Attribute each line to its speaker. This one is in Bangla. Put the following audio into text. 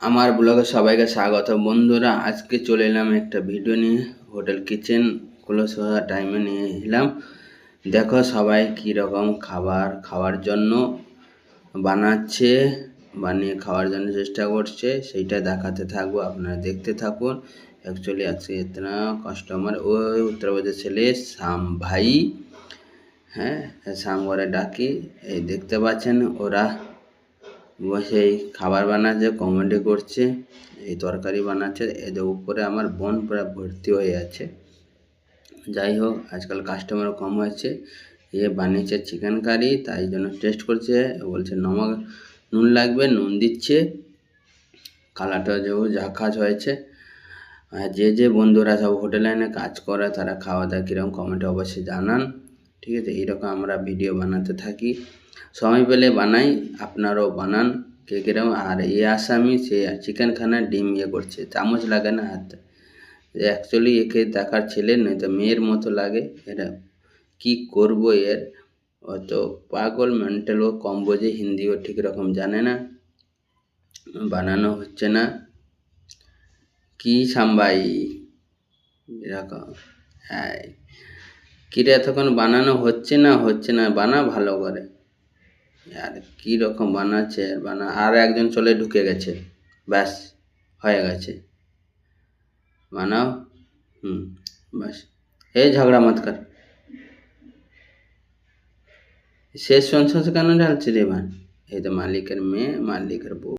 Speaker 1: আমার ব্লগে সবাইকে স্বাগত। বন্ধুরা, আজকে চলে এলাম একটা ভিডিও নিয়ে। হোটেল কিচেন ক্লোজ হওয়ার টাইমে নিয়ে এলাম। দেখো সবাই রকম খাবার, খাওয়ার জন্য বানাচ্ছে, বানিয়ে খাওয়ার জন্য চেষ্টা করছে। সেইটা দেখাতে থাকব, আপনারা দেখতে থাকুন। অ্যাকচুয়ালি আজকে ইতনা কাস্টমার ওই উত্তরপ্রদেশ ছেলে শ্যাম ভাই। হ্যাঁ শ্যাম করে ডাকি। এই দেখতে পাচ্ছেন ওরা বসে এই খাবার বানাচ্ছে কমেডি করছে, এই তরকারি বানাচ্ছে, এদের উপরে আমার বোন পুরো ভর্তি হয়ে আছে। যাই হোক, আজকাল কাস্টমার কম হয়েছে, এ বানিয়েছে চিকেন কারি তাই জন্য টেস্ট করছে বলছে, নমক, নুন লাগবে, নুন দিচ্ছে কালারটা যে ঝাকাজ হয়েছে। আর যে যে বন্ধুরা সব হোটেল লাইনে কাজ করে, তারা খাওয়া দাওয়া কীরকম, কমেন্টে অবশ্যই জানান। ঠিক আছে? এইরকম আমরা ভিডিও বানাতে থাকি। সময় পেলে বানাই, আপনারাও বানান, কে কীরকম আর এ আসামি, সে চিকেন খানা ডিম ইয়ে করছে, চামচ লাগে না হাতে। অ্যাকচুয়ালি একে দেখার ছেলে নয় তো মেয়ের মতো লাগে। এটা কি করব এর? অত পাগল মেন্টাল ও কম বোঝে, হিন্দিও ঠিক রকম জানে না। বানানো হচ্ছে না। কি সাম্বাই? এরকম হ্যাঁ। কিরে এতক্ষণ বানানো হচ্ছে না হচ্ছে না, বানা ভালো করে। আর কী রকম বানাচ্ছে, আর বানা, আর একজন চলে ঢুকে গেছে। ব্যাস, হয়ে গেছে। বানাও। হুম, ব্যাস। এই ঝগড়া মত কর। শেষ সংসার কেন ঢালছে রে ভান? এই তো মালিকের মেয়ে, মালিকের বউ।